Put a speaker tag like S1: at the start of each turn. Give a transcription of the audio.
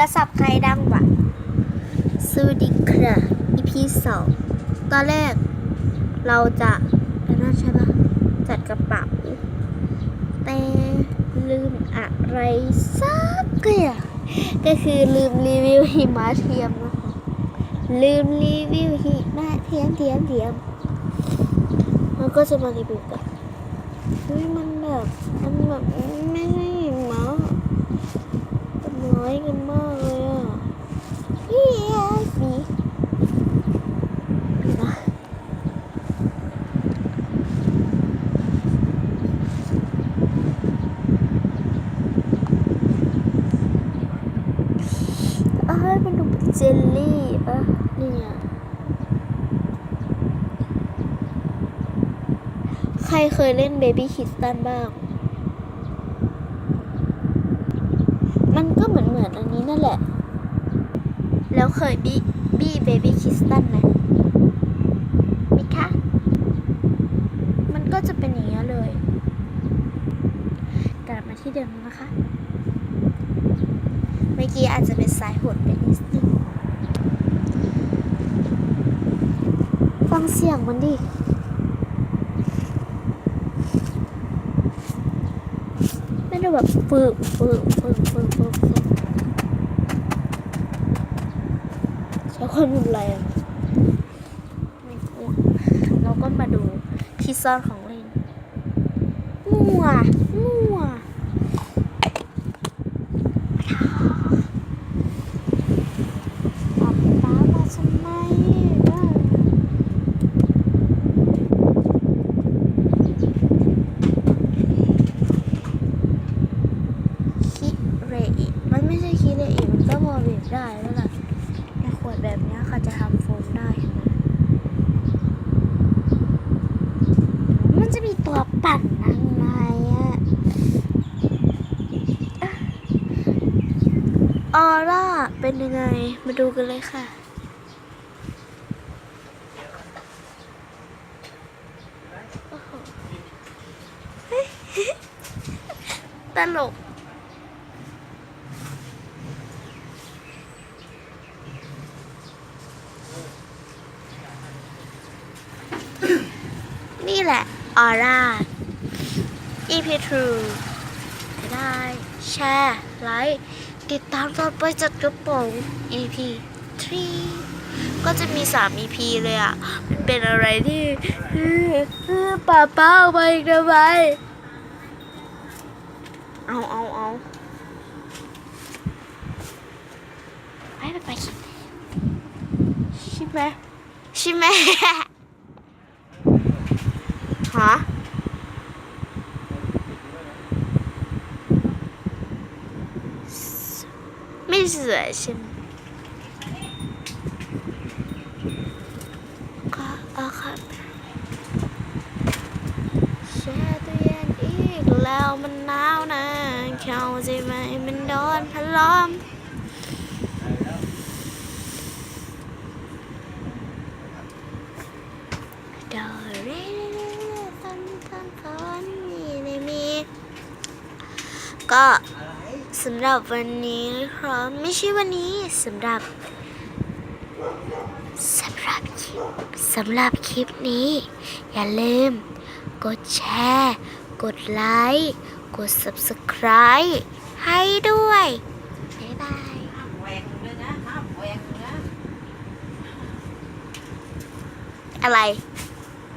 S1: รศัพท์ใครดังวะสวัสดีครับ EP สองตอนแรกเราจะนั่นใช่ปะจัดกระเป๋าแต่ลืมอะไรสักอย่างก็คือลืมรีวิวหิมะเทียมนะคะลืมรีวิวหิมะเทียมเทียมเทียมแล้วก็จะมารีวิวกันเฮ้ยมันแบบมันแบบไม่ ใช่หิมะมันน้อยกันมากเลยอะเฮ้ยสีนะเอ้ยมันดูเป็นเจลลี่ปะเนี่ยใครเคยเล่นเบบี้คิสตันบ้าง มันก็เหมือนเหมือนอันนี้นั่น แหละ แล้วเคยบี้บี้เบบี้คิสตันไหมมิคะ มันก็จะเป็นอย่างนี้เลย กลับมาที่เดิมนะคะ เมื่อกี้อาจจะเป็นสายหดไปนิดนึงฟังเสียงมันดิไม่ได้แบบฝึกฝึกฝึกฝึกฝึกฝึกใช้ ความรุนแรงไม่กลัวเราก็มาดูที่ซ่อนของเล่นมั่วมั่วป๊าป๊ามาทำไมอะคิเรอิมันไม่ใช่คิเรอิมันก็พอบีบได้แล้วล่ะในข วดแบบนี้ค่ะจะทำโฟมได้ มันจะมีตัวปั่นทำไมอะออร่าเป็นยังไง มาดูกันเลยค่ะโอ้โหตลก นี่ แหละออร่า EP True ได้แชร์ไลค์ติดตามตอนไปจัดกระโปรง EP 3 ก็จะมี 3 EP เลยอะ มันเป็นอะไรที่ป้าเป้าไปอีกทำไมเอาเอาเอาไปไปไปใช่ไหมใช่ไหม ฮะไม่สวยใช่ไหมก็เอาค่ะแช่ตู้เย็นอีกแล้วมันหนาวนะเข้าใจไหมมันโดนพัดลมโดเรเรเรตันตันตันนี่ไม่มี ก็สำหรับวันนี้นะครับไม่ใช่วันนี้สำหรับสำหรับคลิปสำหรับคลิปนี้ อย่าลืม กดแชร์ กดไลค์กด subscribe ให้ด้วย บ๊ายบาย
S2: ห้ามแหวกเลยนะห้ามแหวกเลยนะ
S1: อะไร